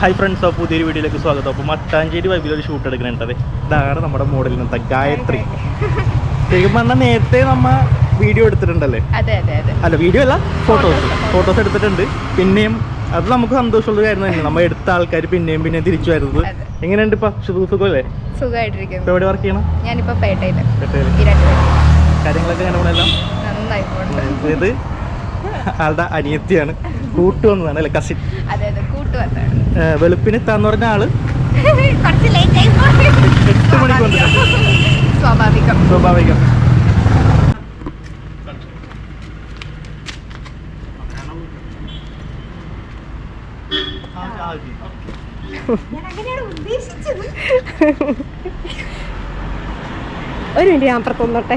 Hi friends of പുതിയൊരു വീഡിയോയിലേക്ക് സ്വാഗതം. അപ്പോൾ മട്ടാഞ്ചേരി വൈബിൽ ഒരു ഷൂട്ട് എടുക്കുന്നുണ്ട് ഇതാണ് നമ്മുടെ മോഡലിനത്തെ ഗായത്രി. ശരിക്കും പറഞ്ഞാൽ നേരത്തെ നമ്മ വീഡിയോ എടുത്തിട്ടുണ്ടല്ലേ? അല്ല വീഡിയോ അല്ല ഫോട്ടോസ് ഫോട്ടോസ് എടുത്തിട്ടുണ്ട്. പിന്നെയും അത് നമുക്ക് സന്തോഷമുള്ള കാര്യം തന്നെ നമ്മൾ എടുത്ത ആൾക്കാർ പിന്നെയും പിന്നെയും തിരിച്ചു വരുന്നത്. എങ്ങനെയുണ്ട് ഇപ്പം? സുഖമല്ലേ? സുഖമായിട്ടിരിക്കുന്നു. ഇപ്പോൾ എവിടെ വർക്ക് ചെയ്യണം? ഞാനിപ്പോ പേട്ടയിൽ. കാര്യങ്ങളൊക്കെ എങ്ങനെ ഇത് ആളുടെ അനിയത്തിയാണ്. കൂട്ടു വന്നതാണ് അല്ലെ കസിൻ അതെ അതെ കൂട്ടു വന്നാണ് വെളുപ്പിന് എത്താന്ന് പറഞ്ഞ ആൾ. എട്ട് മണിക്ക് വന്നിട്ടുണ്ട് സ്വാഭാവികം. സ്വാഭാവികം. ഒരു മിനിറ്റ് ഞാൻ അപ്പുറത്തൊന്നോട്ടെ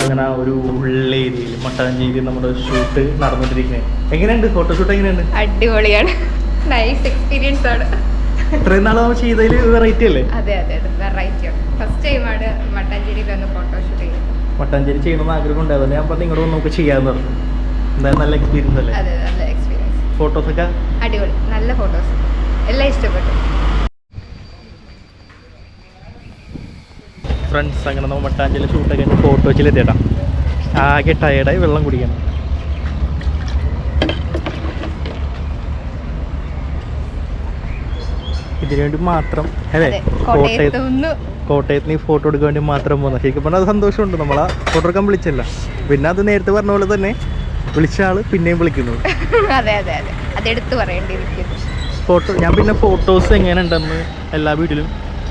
അങ്ങനെ ഒരു ഉള്ള ഏരിയയിൽ മട്ടാഞ്ചേരി നമ്മുടെ ഷൂട്ട് നടന്നുകൊണ്ടിരിക്കുന്നത് എങ്ങനെയുണ്ട്? ഫോട്ടോഷൂട്ട് എങ്ങനെയുണ്ട്? അടിപൊളിയാണ്. നൈസ് എക്സ്പീരിയൻസ് ആണ്. ഇത്രയും നാൾ നമ്മൾ ചെയ്തതിൽ വെറൈറ്റി അല്ലേ? അതെ അതെ അതെ. വെറൈറ്റി ആണ്. ഫസ്റ്റ് ടൈമാണ് മട്ടാഞ്ചേരിയിൽ വന്ന് ഫോട്ടോഷൂട്ട് ചെയ്യുന്നത് മട്ടാഞ്ചേരി ചെയ്യണമെന്ന് ആഗ്രഹം ഉണ്ടായിരുന്നു ഞാൻ പറഞ്ഞു ഇങ്ങോട്ട് നമുക്ക് ചെയ്യാമെന്ന് പറഞ്ഞു. എന്തായാലും നല്ല എക്സ്പീരിയൻസ് അല്ലേ? അതെ നല്ല എക്സ്പീരിയൻസ് ഫോട്ടോസൊക്കെ അടിപൊളി. നല്ല ഫോട്ടോസ് എല്ലാം ഇഷ്ടപ്പെട്ടു. ഫ്രണ്ട്സ് അങ്ങനെ നമ്മൾ മട്ടാഞ്ചേരി ഷൂട്ടൊക്കെ കഴിഞ്ഞ് ഫോട്ടോ വെച്ചിലെത്തിയേട്ടാ. ആകെ ടയർഡായി വെള്ളം കുടിക്കണം ഇതിനു വേണ്ടി മാത്രം അല്ലേ? കോട്ടയത്ത് കോട്ടയത്ത് നീ ഫോട്ടോ എടുക്കാൻ വേണ്ടി മാത്രം പോകുന്നത് ശരിക്കും പറഞ്ഞാൽ അത് സന്തോഷമുണ്ട്. നമ്മളാ ഫോട്ടോ എടുക്കാൻ വിളിച്ചല്ല. പിന്നെ അത് നേരത്തെ പറഞ്ഞ പോലെ തന്നെ വിളിച്ച ആൾ പിന്നെയും വിളിക്കുന്നു. അതെ അതെ അതെ. അതെടുത്ത് പറയേണ്ടിയിരിക്കുന്നു. ഫോട്ടോ ഞാൻ പിന്നെ ഫോട്ടോസ് എങ്ങനെയുണ്ടെന്ന് എല്ലാ വീട്ടിലും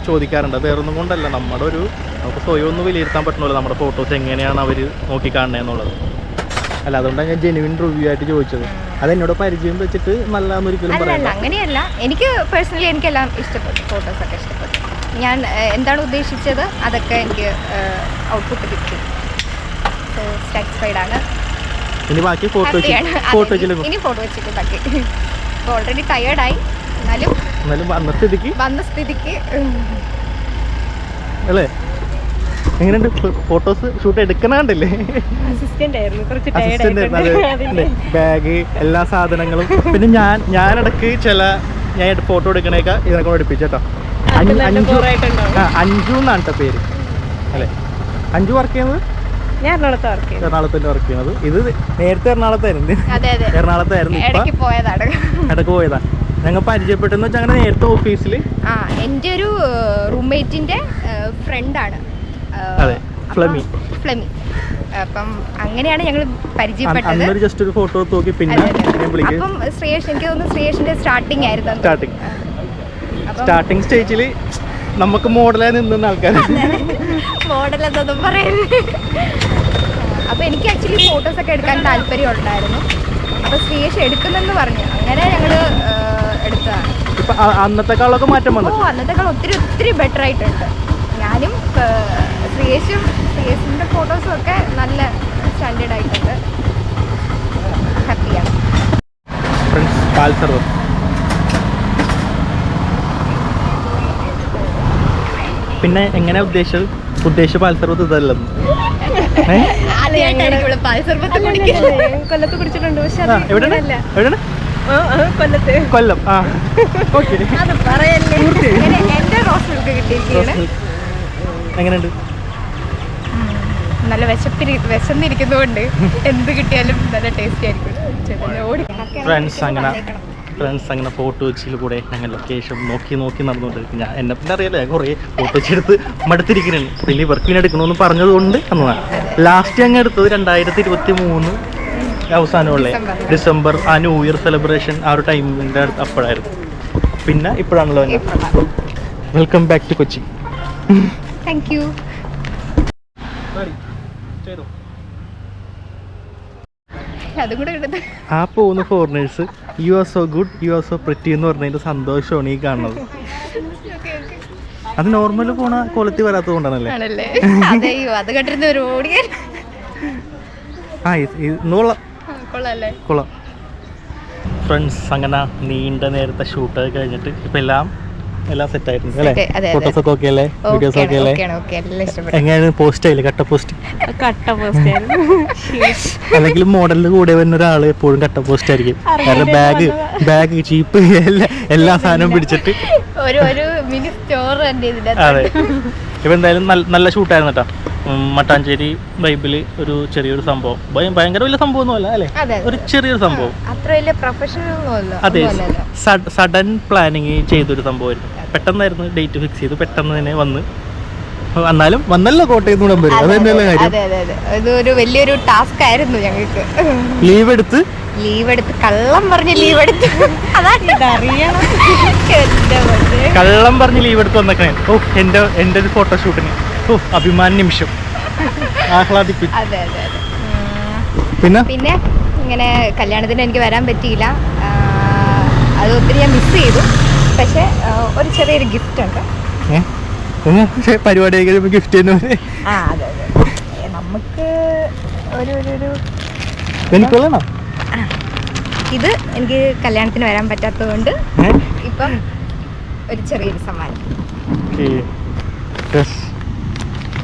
ചോദിക്കാറുണ്ട്. അത് വേറൊന്നും കൊണ്ടല്ല. നമ്മുടെ ഒരു നമുക്ക് സ്വയം ഒന്ന് വിലയിരുത്താൻ പറ്റണല്ലോ നമ്മുടെ ഫോട്ടോസ് എങ്ങനെയാണ് അവർ നോക്കി കാണുന്നതെന്നുള്ളത്. അല്ല അതുകൊണ്ടാണ് ഞാൻ ജെനുവിൻ റിവ്യൂ ആയിട്ട് ചോദിച്ചത്. അത് എന്നോട് പരിചയം വെച്ചിട്ട് നല്ലതെന്ന് ഒരിക്കലും അങ്ങനെയല്ല. എനിക്ക് പേഴ്സണലി എനിക്കെല്ലാം ഇഷ്ടപ്പെട്ടു ഫോട്ടോസൊക്കെ ഇഷ്ടപ്പെട്ടു. ഞാൻ എന്താണ് ഉദ്ദേശിച്ചത്? അതൊക്കെ എനിക്ക് ഔട്ട്പുട്ട് കിട്ടി. സാറ്റിസ്ഫൈഡ് ആണ്. ഇനി ബാക്കി ഫോട്ടോ ഫോട്ടോ ഇനി ഫോട്ടോ വെച്ചിട്ട് ബാക്കി. ഓൾറെഡി ഓൾറെഡി ടയേർഡായി എന്നാലും എന്നാലും വന്ന സ്ഥിതിക്ക്. വന്ന സ്ഥിതിക്ക്. അല്ലേ? എങ്ങനെയുണ്ട് ഫോട്ടോസ് ഷൂട്ട് എടുക്കണാണ്ടല്ലേ ബാഗ് എല്ലാ സാധനങ്ങളും. പിന്നെ ഞാൻ ഞാനിടക്ക് ചില ഞാൻ ഫോട്ടോ എടുക്കണേക്ക ഇതിനെ കൊണ്ട് എടുപ്പിച്ചേട്ടോ അഞ്ചു ആ അഞ്ചു എന്നാണ് കേട്ടോ പേര്. അല്ലേ? അഞ്ചു വർക്ക് ചെയ്യുന്നത്? ഞാൻ എറണാകുളത്ത് വർക്ക് ചെയ്യുന്നത്. ഇത് നേരത്തെ എറണാകുളത്തായിരുന്നു. എറണാകുളത്തായിരുന്നു ഇടയ്ക്ക് പോയതാ. ഞങ്ങൾ പരിചയപ്പെട്ടെന്ന് വെച്ചാൽ അങ്ങനെ നേരത്തെ ഓഫീസിൽ എന്റെ ഒരു റൂംമേറ്റിന്റെ ഫ്രണ്ടാണ് അതെ, ഫ്ലമി ഫ്ലമി അപ്പം അങ്ങനെയാണ് ഞങ്ങൾ പരിചയപ്പെട്ടത്. ജസ്റ്റ് ഒരു ഫോട്ടോ നോക്കി പിന്നെ അപ്പം ശ്രേയസ് എനിക്ക് തോന്നുന്നു ശ്രേയസിന്റെ സ്റ്റാർട്ടിംഗ് ആയിരുന്നു സ്റ്റാർട്ടിംഗ് സ്റ്റാർട്ടിംഗ്. സ്റ്റേജിൽ നമുക്ക് മോഡലായി നിന്ന ആൾക്കാർ മോഡൽ എന്നൊന്നും പറയുന്നത് അപ്പൊ എനിക്ക് ആക്ച്വലി ഫോട്ടോസ് ഒക്കെ എടുക്കാൻ താല്പര്യം ഉണ്ടായിരുന്നു. അപ്പൊ ശ്രീയേഷ് എടുക്കുന്നെന്ന് പറഞ്ഞു. അങ്ങനെ ഞങ്ങൾ ആ, എടുത്തതാണ്. അന്നത്തെക്കാളൊക്കെ മാറ്റം വന്നു അന്നത്തെക്കാൾ ഒത്തിരി ഒത്തിരി ബെറ്റർ ആയിട്ടുണ്ട്. ഞാനും ശ്രീയേശും ശ്രീയേഷും ശ്രീയേഷിന്റെ ഫോട്ടോസും ഒക്കെ നല്ല സ്റ്റാൻഡേർഡ് ആയിട്ടുണ്ട്. ഹാപ്പിയാണ് പിന്നെ എങ്ങനെ ഉദ്ദേശിച്ചത്? ഉദ്ദേശിച്ച പാൽസർവത്ത് ഇതല്ലെന്ന് കൊല്ലത്ത് കുടിച്ചിട്ടുണ്ട് പക്ഷെ കൊല്ലം ആ. ഓക്കെ എന്റെ റോസ് മിൽക്ക് കിട്ടിയിരിക്കുകയാണ്. എങ്ങനെയുണ്ട്? നല്ല വിശപ്പിരി വിശന്നിരിക്കുന്നതുകൊണ്ട് എന്ത് കിട്ടിയാലും നല്ല ടേസ്റ്റി ആയിരിക്കും. ഫ്രണ്ട്സ് അങ്ങനെ ഫ്രണ്ട്സ് അങ്ങനെ ഫോട്ടോ വെച്ചിൽ കൂടെ ഞങ്ങൾ ലൊക്കേഷൻ നോക്കി നോക്കി നടന്നുകൊണ്ടിരിക്കും ഞാൻ എന്നെ പിന്നെ അറിയാലോ ഞാൻ കുറേ ഫോട്ടോ വെച്ചെടുത്ത് മടുത്തിരിക്കുന്നതാണ് വലിയ വർക്കിന് എടുക്കണമെന്ന് പറഞ്ഞതുകൊണ്ട് അന്നതാണ് ലാസ്റ്റ് അങ്ങ് എടുത്തത് രണ്ടായിരത്തി ഇരുപത്തി മൂന്ന് അവസാനമുള്ള ഡിസംബർ. ഡിസംബർ ആ ന്യൂ ഇയർ സെലിബ്രേഷൻ ആ ഒരു ടൈമിന്റെ അടുത്ത് അപ്പോഴായിരുന്നു. പിന്നെ ഇപ്പോഴാണല്ലോ welcome back to Kochi. Thank you അതും കൂടെ എടുത്ത് ആ പോകുന്ന foreigners you are so good you are so pretty എന്ന് പറഞ്ഞതിന്റെ സന്തോഷമാണ് ഈ കാണുന്നത്. അത് നോർമൽ പോണ ക്വാളിറ്റി വരാത്തത് കൊണ്ടാണല്ലേ? ആണല്ലേ? അതെയോ അത് കേട്ടിരുന്ന ഒരു ആ കൊള്ളാം. ഫ്രണ്ട്സ് അങ്ങനെ നീണ്ട നേരത്തെ ഷൂട്ട് കഴിഞ്ഞിട്ട് ഇപ്പം എല്ലാം എല്ലാം സെറ്റ് ആയിട്ടുണ്ട് അല്ലേ. ഫോട്ടോസ് ഒക്കെ ഓക്കെ അല്ലേ? വീഡിയോസ് ഒക്കെ അല്ലേ? ഓക്കെയാണ് ഓക്കെ എല്ലാം ഇഷ്ടപ്പെട്ടു. എങ്ങനെയാണ് പോസ്റ്റ് ആയില്ലേ കട്ട പോസ്റ്റ് കട്ട പോസ്റ്റ് അല്ലെങ്കിൽ മോഡലിന് കൂടെ വരുന്ന ഒരാൾ എപ്പോഴും കട്ട പോസ്റ്റ് ആയിരിക്കും. കാരണം ബാഗ് ബാഗ് ചീപ്പ് എല്ലാ സാധനവും പിടിച്ചിട്ട്. ഒരു ഒരു മിനി സ്റ്റോർ അതെ. ഇപ്പൊ എന്തായാലും നല്ല നല്ല ഷൂട്ടായിരുന്നു കേട്ടോ മട്ടാഞ്ചേരി വൈബിൽ ഒരു ചെറിയൊരു സംഭവം. ഭയങ്കര വലിയ സംഭവം അല്ലേ? ഒരു ചെറിയൊരു സംഭവം. അത്ര വലിയ പ്രൊഫഷണൽ ഒന്നുമല്ല അതെ സഡൻ പ്ലാനിങ് ചെയ്തൊരു സംഭവമായിരുന്നു. പെട്ടെന്നായിരുന്നു ഡേറ്റ് ഫിക്സ് ചെയ്ത്. പെട്ടെന്ന് തന്നെ വന്ന്. വന്നാലും വന്നല്ലോ കോട്ടയം കൂടെ വരും അത് തന്നെയല്ലേ കാര്യം. അതെ അതെ. അതെ ഇതൊരു വലിയൊരു ടാസ്ക് ആയിരുന്നു ഞങ്ങൾക്ക്. ലീവ് എടുത്ത്? ലീവ് എടുത്ത്. കള്ളം പറഞ്ഞ് ലീവ് എടുത്ത്. പൊന്നേ. കള്ളം പറഞ്ഞ് ലീവ് എടുത്ത് വന്നേക്കണേ. ഓ എന്റെ എന്റെ ഒരു ഫോട്ടോഷൂട്ടിന് ഓ അഭിമാന നിമിഷം. ആഹ്ലാദിപ്പിച്ചു. അതെ അതെ അതെ. പിന്നെ? പിന്നെ ഇങ്ങനെ കല്യാണത്തിന് എനിക്ക് വരാൻ പറ്റിയില്ല. അത് ഒത്തിരി ഞാൻ മിസ് ചെയ്തു. പക്ഷേ ഒരു ചെറിയൊരു ഗിഫ്റ്റ് ഉണ്ട്. പരിപാടി ഗിഫ്റ്റ് ആ അതെ അതെ. നമുക്ക് ഒരു ഒരു ഒരു എനിക്കുള്ളതാണോ ഇത് എനിക്ക് കല്യാണത്തിന് വരാൻ പറ്റാത്തതുകൊണ്ട് ഇപ്പം ഒരു ചെറിയൊരു സമ്മാനം.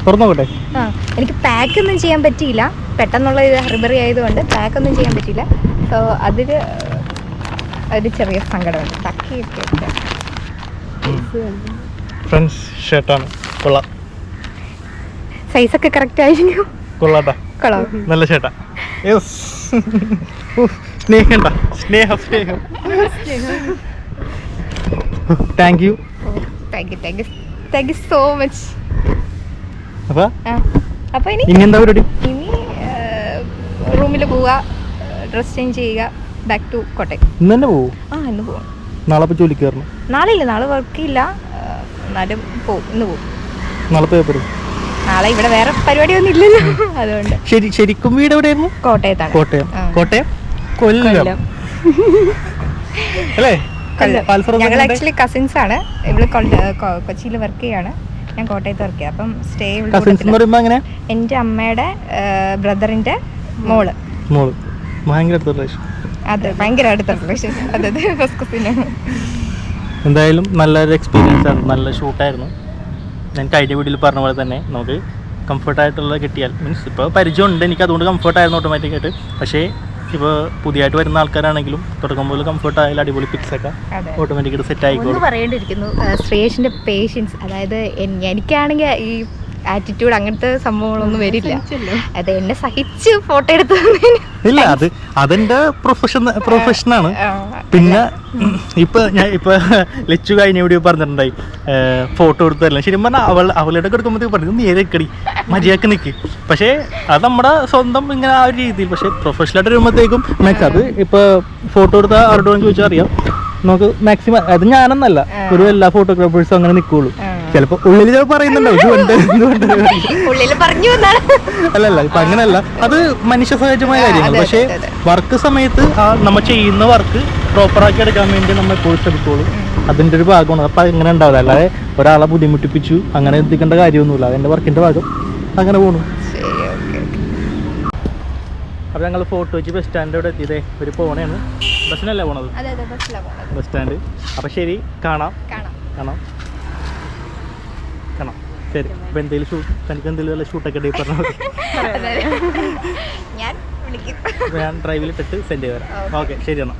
തുറന്നോട്ടെ ആ എനിക്ക് പാക്ക് ഒന്നും ചെയ്യാൻ പറ്റിയില്ല. പെട്ടെന്നുള്ള ഇത് ഹെർബറി ആയതുകൊണ്ട് പാക്ക് ഒന്നും ചെയ്യാൻ പറ്റിയില്ല. സോ അതിൽ ഒരു ചെറിയ സങ്കടമുണ്ട് തക്കിയൊക്കെ ഫ്രണ്ട്സ് ഷർട്ടാണ് കൊള്ളാം. സൈസൊക്കെ കറക്റ്റ് ആയിരുന്നു കൊള്ളാട്ടാ. കൊള്ളാം. നല്ല ഷർട്ടാ യെസ് സ്നേഹണ്ട. സ്നേഹം. സ്നേഹം. Thank you thank you thank you thank you so much അപ്പൊ? അപ്പോൾ ഇനി ഇനി എന്താ പരിപാടി? ഇനി റൂമിൽ പോവുക ഡ്രസ് ചേഞ്ച് ചെയ്യുക. ബാക്ക് ടു കോട്ടയം ഇന്ന് തന്നെ പോവും? ആ ഇന്ന് നാളെ ഇപ്പോൾ ജോലിക്ക് കയറണം നാളെ ഇല്ല നാളെ വർക്കില്ല. എന്നാലും പോവും ഇന്ന് പോവും. നാളെ പോയപ്പോഴും നാളെ ഇവിടെ വേറെ പരിപാടിയൊന്നും ഇല്ലല്ലോ. അതുകൊണ്ട്. ശരി ശരിക്കും വീട് എവിടെയായിരുന്നു? കോട്ടയത്താണ്. കോട്ടയം. കോട്ടയം? കൊല്ലം. അല്ലേ? ഞങ്ങൾ ആക്ച്വലി കസിൻസ് ആണ്. ഇവൾ കൊച്ചിയിൽ വർക്ക് ചെയ്യാണ്. ഞാൻ കോട്ടയത്ത് വർക്ക് ചെയ്യാം. അപ്പം സ്റ്റേ അങ്ങനെ? എന്റെ അമ്മയുടെ ബ്രദറിന്റെ മോൾ. മോൾ. ഭയങ്കര അടുത്ത അതെ ഭയങ്കര അടുത്ത റിലേഷൻ അതെ അതെ ഫസ്റ്റ് എന്തായാലും നല്ലൊരു എക്സ്പീരിയൻസ് ആണ്. നല്ല ഷൂട്ടായിരുന്നു ഞാൻ കഴിഞ്ഞ വീഡിയോയിൽ പറഞ്ഞ പോലെ തന്നെ നമുക്ക് കംഫർട്ടായിട്ടുള്ളത് കിട്ടിയാൽ മീൻസ് ഇപ്പോൾ പരിചയമുണ്ട്. എനിക്ക് അതുകൊണ്ട് കംഫർട്ടായിരുന്നു ഓട്ടോമാറ്റിക്കായിട്ട് പക്ഷേ ഇപ്പോൾ പുതിയതായിട്ട് വരുന്ന ആൾക്കാരാണെങ്കിലും തുടക്കം മുതൽ കംഫർട്ടായാലും അടിപൊളി പിക്സ് ഒക്കെ ഓട്ടോമാറ്റിക്കായിട്ട് സെറ്റ് ആയിക്കോളൂ. ആയിക്കോളും പറയേണ്ടിയിരിക്കുന്നു ശ്രേയസിന്റെ പേഷ്യൻസ് അതായത് എനിക്കാണെങ്കിൽ ഈ ആറ്റിറ്റ്യൂഡ് അങ്ങനത്തെ സംഭവങ്ങളൊന്നും വരില്ല. അത് എന്നെ സഹിച്ച് ഫോട്ടോ എടുത്തു ഇല്ല അത് അതെന്റെ പ്രൊഫഷൻ പ്രൊഫഷനാണ് പിന്നെ ഇപ്പൊ ഞാൻ ഇപ്പൊ ലച്ചു കഴിഞ്ഞ വീഡിയോ പറഞ്ഞിട്ടുണ്ടായി. ഫോട്ടോ എടുത്തതല്ല? ശരിക്കും പറഞ്ഞാൽ അവൾ അവളുടെ എടുക്കുമ്പോഴത്തേക്ക് പറഞ്ഞു നീ ഏതെക്കടി മര്യാദയ്ക്ക് നിൽക്കി പക്ഷേ അത് നമ്മുടെ സ്വന്തം ഇങ്ങനെ ആ ഒരു രീതിയിൽ പക്ഷേ പ്രൊഫഷണലായിട്ട് വരുമ്പോഴത്തേക്കും മാക്സ് അത് ഇപ്പൊ ഫോട്ടോ എടുത്താൽ ആരോടും ചോദിച്ചാൽ അറിയാം. നമുക്ക് മാക്സിമം അത് ഞാനെന്നല്ല. ഒരു എല്ലാ ഫോട്ടോഗ്രാഫേഴ്സും അങ്ങനെ നിൽക്കുള്ളൂ ചിലപ്പോൾ ഉള്ളിൽ ചിലപ്പോ പറയുന്നുണ്ടാവും ഇതുകൊണ്ട് ഉള്ളിൽ പറഞ്ഞു അല്ലല്ല ഇപ്പൊ അങ്ങനല്ല. അത് മനുഷ്യ സഹജമായ കാര്യങ്ങൾ പക്ഷെ. വർക്ക് സമയത്ത് ആ നമ്മൾ ചെയ്യുന്ന വർക്ക് പ്രോപ്പറാക്കി എടുക്കാൻ വേണ്ടി നമ്മൾ എപ്പോഴും എടുത്തോളൂ അതിന്റെ ഒരു ഭാഗമാണ്. അപ്പൊ അങ്ങനെ ഉണ്ടാവില്ല. അല്ലാതെ ഒരാളെ ബുദ്ധിമുട്ടിപ്പിച്ചു അങ്ങനെ എത്തിക്കേണ്ട കാര്യമൊന്നുമില്ല. അതെന്റെ വർക്കിന്റെ ഭാഗം. അങ്ങനെ പോണു. അപ്പൊ അപ്പോൾ ഞങ്ങൾ ഫോട്ടോ വെച്ച് ബസ് സ്റ്റാൻഡ് അവിടെ എത്തിയതേ. ഒരു പോണേണ്. ബസ്സിനല്ലേ പോണത്? ബസ് സ്റ്റാൻഡ് അപ്പോൾ ശരി കാണാം. കാണാം. കാണാം ശരി. അപ്പോൾ എന്തെങ്കിലും ഷൂട്ട് തനിക്ക് എന്തെങ്കിലും വല്ല ഷൂട്ടൊക്കെ ഉണ്ടെങ്കിൽ പറഞ്ഞാൽ. ഞാൻ ഇട്ടിട്ട് സെൻഡ് ചെയ്ത് തരാം. ഓക്കെ ശരി എന്നാൽ